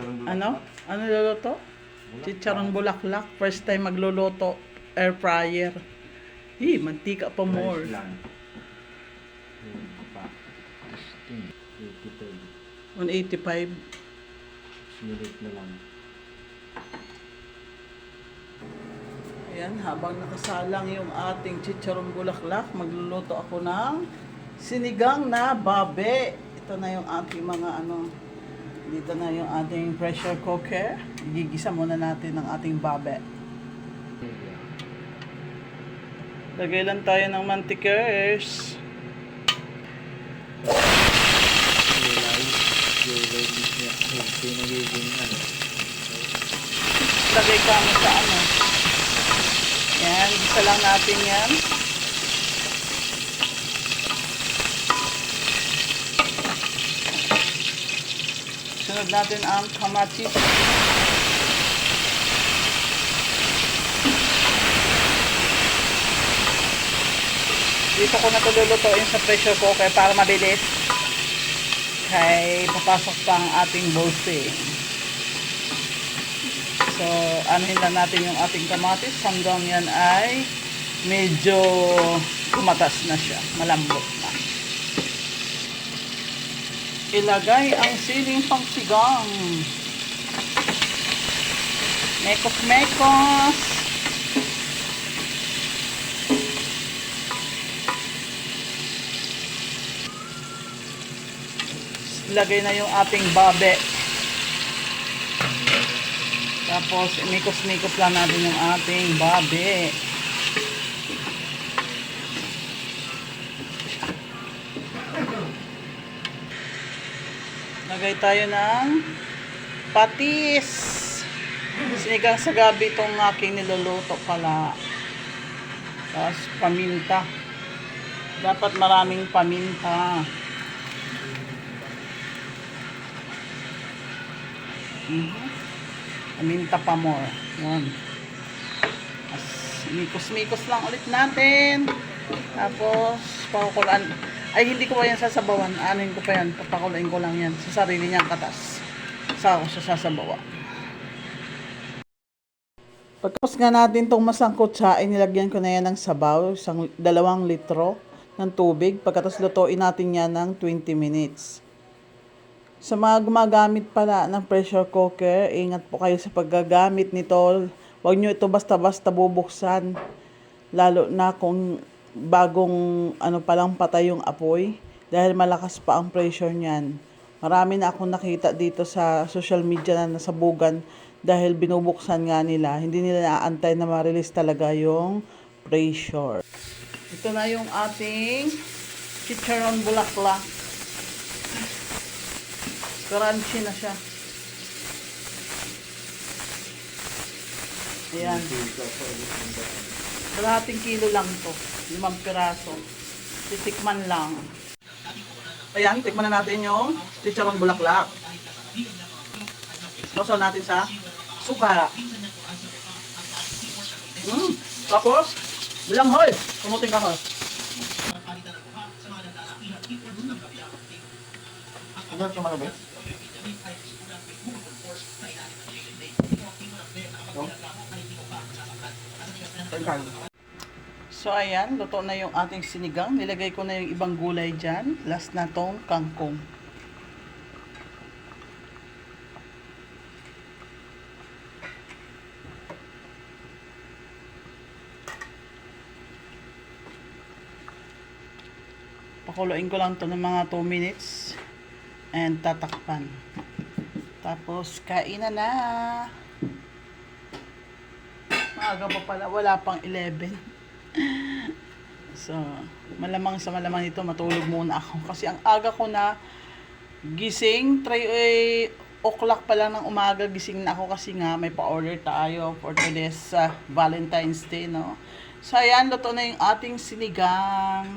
chicharon bulaklak. Ano? Ano luluto? Chicharon bulaklak. First time magluluto. Air fryer. Eh, mantika pa more. Rice lang. Yun, pa. Testing. 83. 185. Sinulot na lang. Ayan, habang nakasalang yung ating chicharon bulaklak, magluluto ako ng sinigang na babe. Ito na yung ating mga ano, dito na yung ating pressure cooker. Igigisa muna natin ng ating babe. Lagay lang tayo ng mantikers. Lagay ka mo sa ano. Yan, gisa lang natin yan. Natin ang kamatis. Dito ko na ito lulutuin sa pressure cooker para mabilis. Kay papasok pa ang ating boasting. So, anuhin lang natin yung ating kamatis hanggang yan ay medyo kumatas na siya, malambot. Ilagay ang siling pangsigang. Mekos-mekos. Ilagay na yung ating babe. Tapos, mikos-mikos lang natin yung ating babe. Lagay tayo ng patis. Sinigang sa gabi itong aking niluluto pala. Tapos, paminta. Dapat maraming paminta. Mhm. Paminta pa more. Yan. Mikos-mikos lang ulit natin. Tapos, pakukulaan. Ay, hindi ko pa yan sasabawan. Anuin ko pa yan. Papakulain ko lang yan. Sa sarili niyang katas. Sa ako siya sasabawan. Pagkapos nga natin itong masangkot siya, ay nilagyan ko na yan ng sabaw, isang, dalawang litro ng tubig. Pagkatapos lutuin natin yan ng 20 minutes. Sa mga gumagamit pala ng pressure cooker, ingat po kayo sa paggagamit nito. Huwag nyo ito basta-basta bubuksan. Lalo na kung bagong ano palang patay yung apoy. Dahil malakas pa ang pressure niyan. Marami na akong nakita dito sa social media na nasabugan dahil binubuksan nga nila. Hindi nila naantay na ma-release talaga yung pressure. Ito na yung ating chicharon bulaklak. Crunchy na siya. Ayan. Kalahating kilo lang to. Limang piraso. Titikman lang. Ayan, tikman na natin yung chicharon bulaklak. Sausaw natin sa suka. Mm. Tapos, bilang hoy. Kumuting ka hoy. Ano ito mga ba? So ayan, luto na yung ating sinigang. Nilagay ko na yung ibang gulay dyan. Last na tong kangkong. Pakuluin ko lang to ng mga 2 minutes. And tatakpan. Tapos, kainan na. Maaga pa pala, wala pang 11. So, malamang sa malamang ito, matulog muna ako. Kasi ang aga ko na gising, try eh, o'clock pa lang ng umaga, gising na ako kasi nga may pa-order tayo for today's uh, Valentine's Day, no? So, ayan, luto na yung ating sinigang.